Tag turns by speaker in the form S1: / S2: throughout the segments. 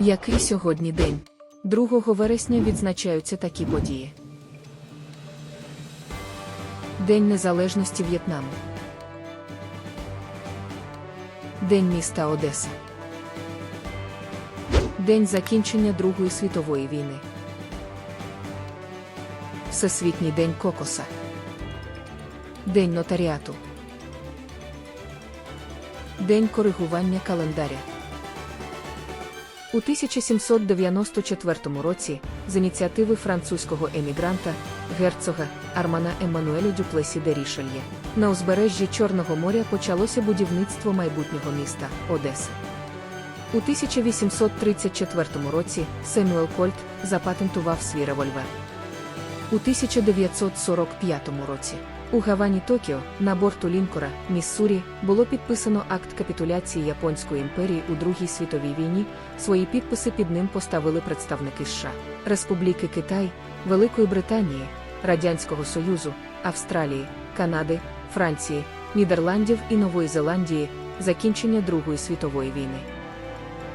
S1: Який сьогодні день? 2 вересня відзначаються такі події. День Незалежності В'єтнаму. День міста Одеса. День закінчення Другої світової війни. Всесвітній день кокоса. День нотаріату. День коригування календаря. У 1794 році з ініціативи французького емігранта герцога Армана Еммануелю Дюплесі де Рішельє на узбережжі Чорного моря почалося будівництво майбутнього міста Одеси. У 1834 році Семюел Кольт запатентував свій револьвер. У 1945 році у Гавані Токіо на борту лінкора Міссурі було підписано акт капітуляції Японської імперії у Другій світовій війні. Свої підписи під ним поставили представники США, Республіки Китай, Великої Британії, Радянського Союзу, Австралії, Канади, Франції, Нідерландів і Нової Зеландії. Закінчення Другої світової війни.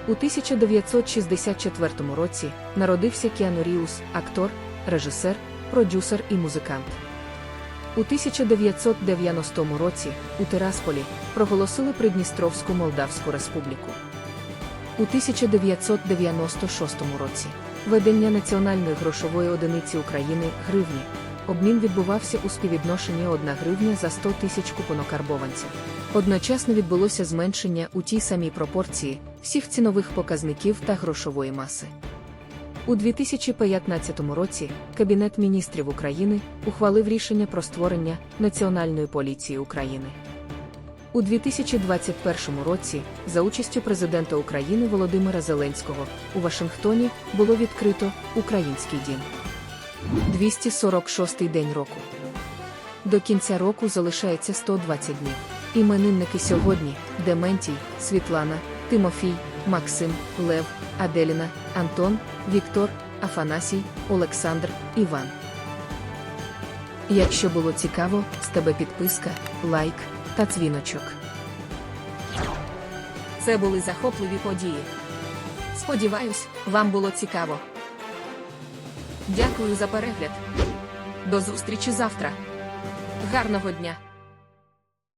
S1: У 1964 році народився Кіану Ріус, актор, режисер, продюсер і музикант. У 1990 році у Тирасполі проголосили Придністровську Молдавську Республіку. У 1996 році ведення національної грошової одиниці України гривні. Обмін відбувався у співвідношенні 1 гривня за 100 тисяч купонокарбованців. Одночасно відбулося зменшення у тій самій пропорції всіх цінових показників та грошової маси. У 2015 році Кабінет міністрів України ухвалив рішення про створення Національної поліції України. У 2021 році, за участю президента України Володимира Зеленського, у Вашингтоні було відкрито Український дім. 246-й день року. До кінця року залишається 120 днів. Іменинники сьогодні Дементій, Світлана, Тимофій, Максим, Лев, Аделіна, Антон, Віктор, Афанасій, Олександр, Іван. Якщо було цікаво, з тебе підписка, лайк та дзвіночок. Це були захопливі події. Сподіваюсь, вам було цікаво. Дякую за перегляд. До зустрічі завтра. Гарного дня!